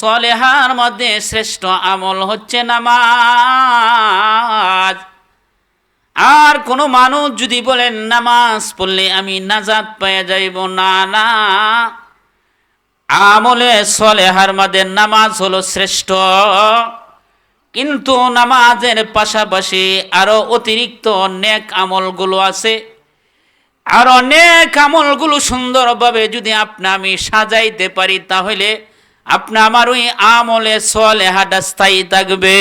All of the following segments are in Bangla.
সলেহার মধ্যে শ্রেষ্ঠ আমল হচ্ছে নামাজ। আর কোনো মানুষ যদি বলেন নামাজ পড়লে আমি নাজাত পেয়ে যাইব। না না। আমলে সলেহার মধ্যে নামাজ হলো শ্রেষ্ঠ। কিন্তু নামাজের পাশাপাশি আরও অতিরিক্ত নেক আমলগুলো আছে। আর অনেক আমলগুলো সুন্দরভাবে যদি আপনি আমি সাজাইতে পারি, তাহলে আপনি আমার ওই আমলে সলেহাটা স্থায়ী থাকবে।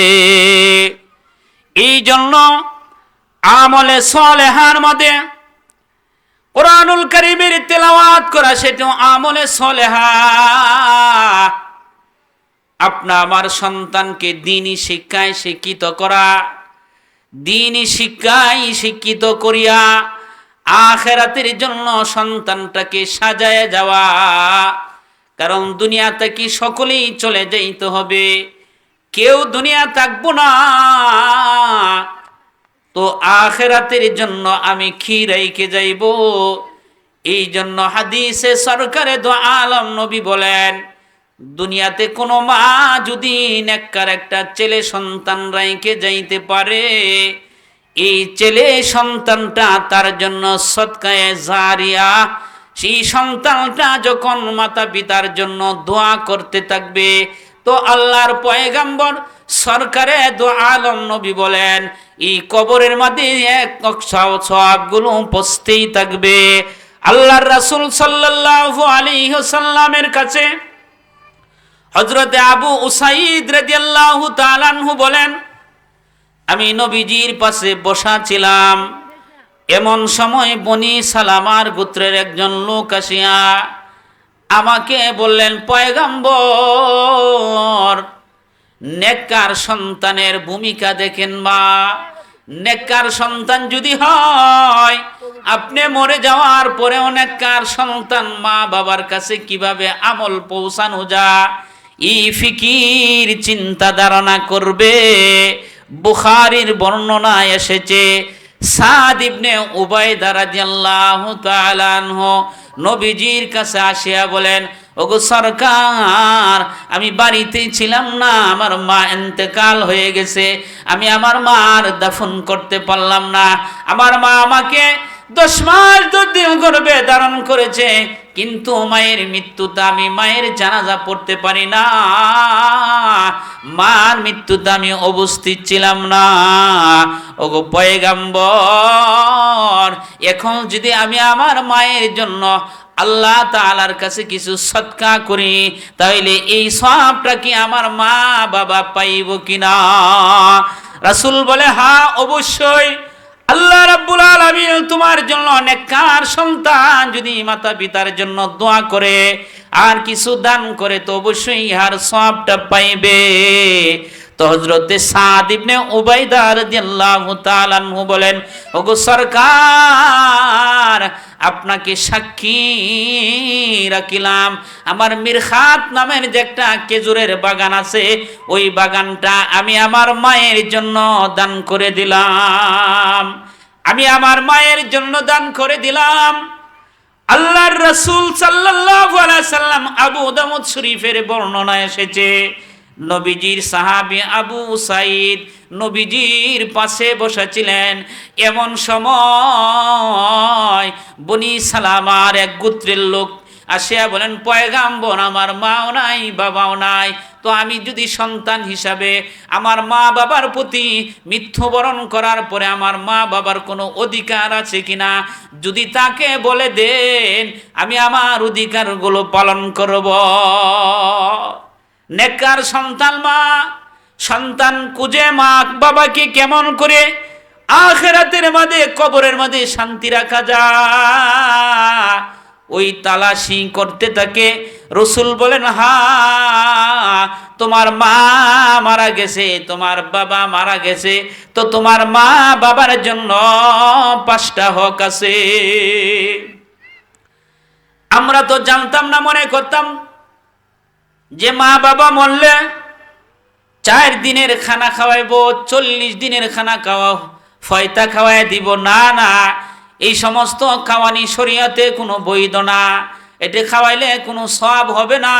এই জন্য আমলে সলেহার মধ্যে কোরআনুল করিমের তেলাওয়াত করা সেটা আমলে সলেহা আপনা আমার সন্তানকে দিনই শিক্ষায় শিক্ষিত করা, দিনই শিক্ষায় শিক্ষিত করিয়া আখেরাতের জন্য সন্তানটাকে সাজায় যাওয়া। কারণ দুনিয়াতে কি সকলেই চলে যাইতে হবে? কেউ দুনিয়া থাকব না। তো আখেরাতের জন্য আমি কি রেখে যাইব। এই জন্য হাদিসে সরকারে দো আলম নবী বলেন, দুনিয়াতে কোনো মা যদি নেককার একটা ছেলে সন্তান রাইকে যাইতে পারে, এই ছেলে সন্তানটা তার জন্য সৎকায়ে জারিয়া সেই সন্তানটা যখন মাতা পিতার জন্য দোয়া করতে থাকবে, তো আল্লাহর পয়গাম্বর সরকারে দো আলম নবী বলেন, এই কবরের মধ্যে এক সবগুলো পচতেই থাকবে। আল্লাহর রাসূল সাল্লাল্লাহু আলী সাল্লামের কাছে হজরতে আবু উসাইদ রাদিয়াল্লাহু তাআলাহু বলেন, আমি নবীজির পাশে বসা ছিলাম। এমন সময় বনি সালামার গোত্রের একজন লোক আসিয়া আমাকে বললেন, পয়গাম্বর, নেককার সন্তানের ভূমিকা দেখেন মা নেককার সন্তান যদি হয়, আপনি মরে যাওয়ার পরে নেককার সন্তান মা বাবার কাছে কীভাবে আমল পৌঁছানো যা ই ফিকির চিন্তা ধারণা করবে। বুখারির বর্ণনায় এসেছে সাদ ইবনে উবাইদা রাদিয়াল্লাহু তাআলা আনহু নবীজির কাছে আসিয়া বলেন, ওগো সরকার, আমি বাড়িতেই ছিলাম না, আমার মা এতেকাল হয়ে গেছে, আমি আমার মার দাফন করতে পারলাম না, আমার মা আমাকে দশ মাস দশ দিন গর্ভে ধারণ করেছে, কিন্তু মায়ের মৃত্যুতে আমি মায়ের জানাজা পড়তে পারি না। মার মৃত্যুতে আমি অবস্থিত ছিলাম না। ওগো পয়গাম্বর, এখন যদি আমি আমার মায়ের জন্য আল্লাহ তালার কাছে কিছু সৎকা করি, তাহলে এই সবটা কি আমার মা বাবা পাইব কিনা? রাসুল বলে হা অবশ্যই। আল্লাহ রাব্বুল আলামিন তোমার জন্য নেককার সন্তান যদি মাতা পিতার জন্য দোয়া করে, আর কিছু দান করে, তো অবশ্যই ইহার সবটা পাইবে। তো হজরতে সাদ ইবনে উবাইদা রাদিয়াল্লাহু তাআলা আনহু বলেন, ওগো সরকার, আপনাকে সাক্ষী রাখিলাম। আমার মিরখাত নামের যে একটা খেজুরের বাগান আছে, ওই বাগানটা আমি আমার মায়ের জন্য দান করে দিলাম। আমি আমার মায়ের জন্য দান করে দিলাম। আল্লাহর রসুল সাল্লাম আবু দাউদ শরীফের বর্ণনা এসেছে, নবীজির সাহাবী আবু সাইদ নবীজির পাশে বসেছিলেন। এমন সময় বনি সালামার এক গোত্রের লোক আসিয়া বলেন, পয়গাম্বর, আমার মাও নাই, বাবাও নাই তো আমি যদি সন্তান হিসাবে আমার মা বাবার প্রতি মৃত্যুবরণ করার পরে আমার মা বাবার কোনো অধিকার আছে কিনা, যদি তাকে বলে দেন, আমি আমার অধিকারগুলো পালন করব। নেকার সন্তান মা, সন্তান কুজে মা বাবাকে কেমন করে আখেরাতের মাঝে, কবরের মাঝে শান্তি রাখা যায়। ওই তালাশি করতে থাকে রসুল বলেন, হা, তোমার মা মারা গেছে, তোমার বাবা মারা গেছে, তো তোমার মা বাবার জন্য পাঁচটা হক আছে। আমরা তো জানতাম না, মনে করতাম যে মা বাবা মরলে চার দিনের খানা খাওয়াইবো, চল্লিশ দিনের খানা খাওয়া ফয়তা খাওয়াই দিব। না না, এই সমস্ত খাওয়ানি শরীয়তে কোনো বৈধ না। এটা খাওয়াইলে কোনো সব হবে না।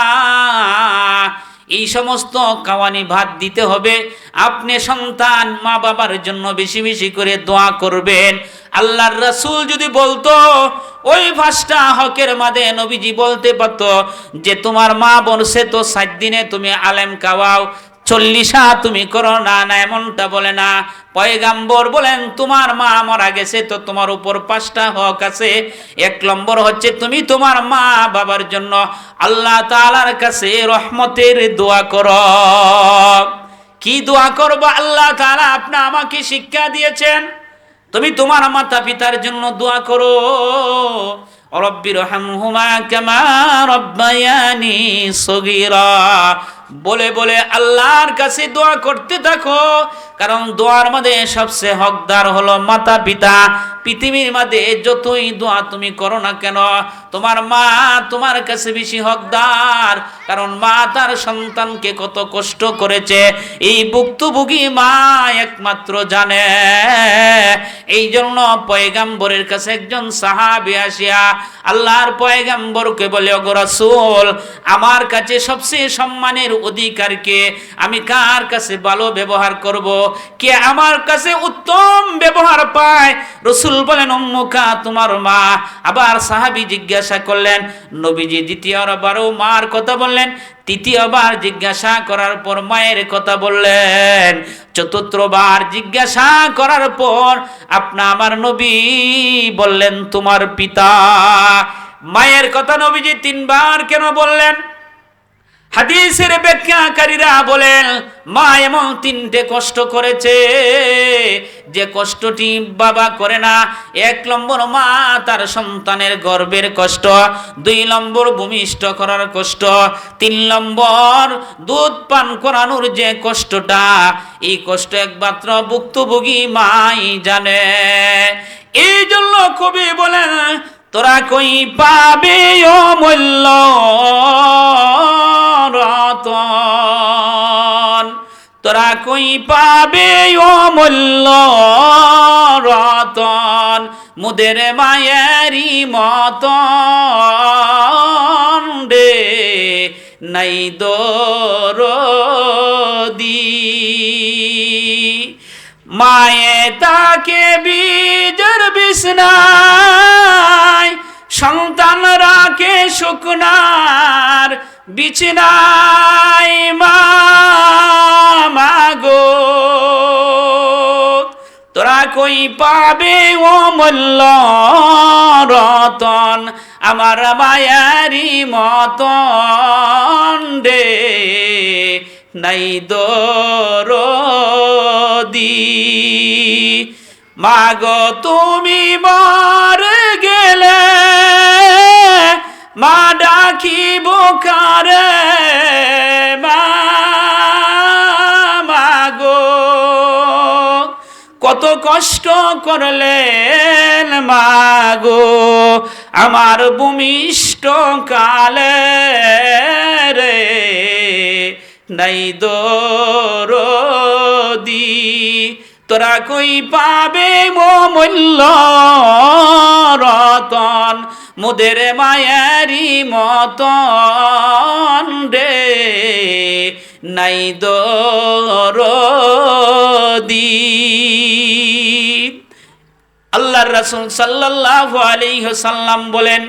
এই সমস্ত কাওয়ানি ভাত দিতে হবে। আপনি সন্তান, মা বাবার জন্য বেশি বেশি করে দোয়া করবেন। আল্লাহর রাসূল যদি বলতো, ওই ভাষটা হকের মাঝে নবীজি বলতে পারতো যে, তোমার মা বলছে তো সাত দিনে তুমি আলেম খাওয়াও চল্লিশা তুমি করো না না এমনটা বলে না। পয়গাম্বর বলেন, তোমার মা মারা গেছে, তো তোমার উপর পাঁচটা হক আছে। এক নম্বর হচ্ছে, তুমি তোমার মা বাবার জন্য আল্লাহ তাআলার কাছে রহমতের দোয়া করো। কি দোয়া করব? আল্লাহ তাআলা আপনি আমাকে শিক্ষা দিয়েছেন, তুমি তোমার মাতা পিতার জন্য দোয়া করো। রব্বির হামহুমা কামা রব্বায়ানি সগীরা। বলে বলে আল্লাহর কাছে দোয়া করতে থাকো। কারণ দোয়ার মধ্যে সবচেয়ে হকদার হলো মাতা পিতা। পৃথিবীর মধ্যে যতই দোয়া তুমি করো না কেন, তোমার মা তোমার কাছে বেশি হকদার। কারণ মা তার সন্তানকে কত কষ্ট করেছে। এই ভুক্তভোগী মা একমাত্র জানে। এই জন্য পয়গাম্বরের কাছে একজন সাহাবি আসিয়া আল্লাহর পয়গাম্বরকে বলে, ওগো রাসূল, আমার কাছে সবচেয়ে সম্মানের অধিকারকে আমি কার কাছে ভালো ব্যবহার করব? কে আমার কাছে উত্তম ব্যবহার পায়? রসুল বলেন অম্মুকা তোমার মা। আবার সাহাবি জিজ্ঞাসা করলেন, নবীজি দ্বিতীয়বারও মার কথা বললেন? তৃতীয়বার জিজ্ঞাসা করার পর মায়ের কথা বললেন। চতুর্থবার জিজ্ঞাসা করার পর আপনা আমার নবী বললেন, তোমার পিতা। মায়ের কথা নবীজি তিনবার কেন বললেন? হাদিসের ব্যাখ্যাকারীরা বলেন, মা এমন তিনটে কষ্ট করেছে। যে কষ্টটি বাবা করে না, এক নম্বর মা তার সন্তানের গর্বের কষ্ট, দুই নম্বর ভূমিষ্ঠ করার কষ্ট, তিন নম্বর দুধ পান করানোর যে কষ্টটা, এই কষ্ট একমাত্র ভুক্তভোগী মাই জানে। এই জন্য কবি বলেন, তোরা কই পাবে অমূল্য রতন। তোরা কই পাবে অমূল্য রতন? মুদের মায়েরি মতন রে, নাই দরদি। মায়ে তাকে বীজের বিছনায়, সন্তান রাখে শুকনার বিছনায় মা মাগো তোরা কই পাবে ও মল্ল রতন? আমার মায়ারি মতন রে। নাই দরদি। মাগো তুমি মর মা ডাকিব কারে মাগো কত কষ্ট করলেন মাগো। আমার ভূমিষ্ঠ কালে রে নাই দরদি। তোরা কই পাবে মো মূল্য রতন? মুদের মায়ারি মতন রে নাই দরদি। আল্লাহর রাসূল সাল্লাল্লাহু আলাইহি সাল্লাম বলেন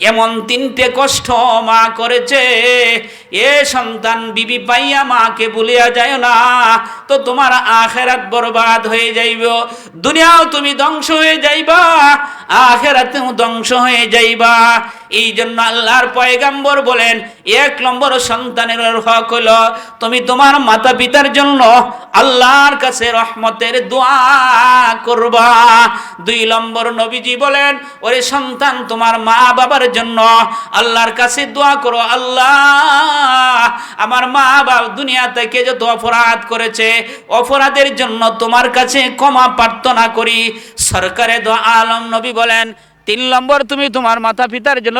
এমন তিনটে কষ্ট মা করেছে। এ সন্তান বিবি পাইয়া মাকে বলিয়া যায় না, তো তোমার আখেরাত বরবাদ হয়ে যাইব, দুনিয়াও তুমি ধ্বংস হয়ে যাইবা, আখেরাতেও ধ্বংস হয়ে যাইবা। এই জন্য আল্লাহর পয়গাম্বর বলেন, এক নম্বর সন্তানের হক হলো তুমি তোমার মাতা পিতার জন্য আল্লাহর কাছে রহমতের দোয়া করবা। দুই নম্বর নবীজি বলেন, ওরে সন্তান, তোমার মা বাবার জন্য আল্লাহর কাছে দোয়া করো, আল্লাহ, আমার মা বাবা দুনিয়া থেকে যত অপরাধ করেছে, অপরাধের জন্য তোমার কাছে ক্ষমা প্রার্থনা করি। সরকারে দোয়া আলম নবী বলেন তিন নম্বর তুমি তোমার মাতা পিতার জন্য